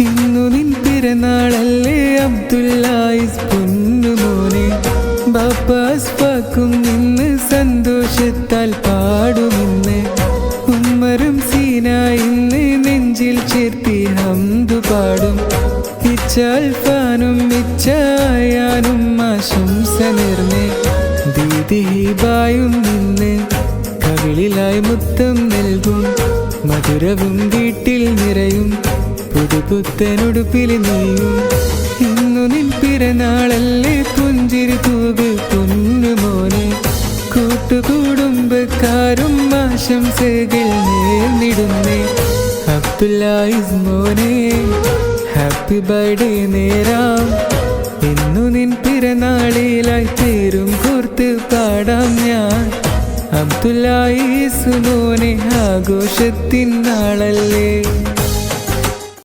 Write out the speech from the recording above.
ഇന്നു നിൻ പിറന്നാളല്ലേ അബ്ദുല്ലായിസ് പൊന്നുമോനെ ബാപ്പാസ് പാക്കും നിന്ന് സന്തോഷത്താൽ പാടുമെന്ന്. ഉമ്മറും സീന ഇന്ന് നെഞ്ചിൽ ചേർത്തി ഹംദു പാടും. ഇച്ചാൽ ഫാനും ഇച്ചായാനും ആശംസ നേർന്നേ ദീദി ഹിബായും നിന്ന് കവിളിലായി മുത്തം നൽകും. മധുരവും വീട്ടിൽ നിറയും. പുതുപുത്തനുടുപ്പിൽ നീയും ഇന്നു നിൻ പിറന്നാളല്ലേ പുഞ്ചിരി തൂക് പൊന്നുമോനെ കൂട്ടുകുടുംബക്കാരും ആശംസകൾ നേർന്നിടുന്നേ. അബ്ദുല്ലായിസ് മോനെ ഹാപ്പി ബർത്ത്ഡേ നേരാം. ഇന്നു നിൻ പിറന്നാളിലായി തീരും കൂർത്ത് പാടാം ഞാൻ. അബ്ദുല്ലായിസ് മോനെ ആഘോഷത്തിൻ നാളല്ലേ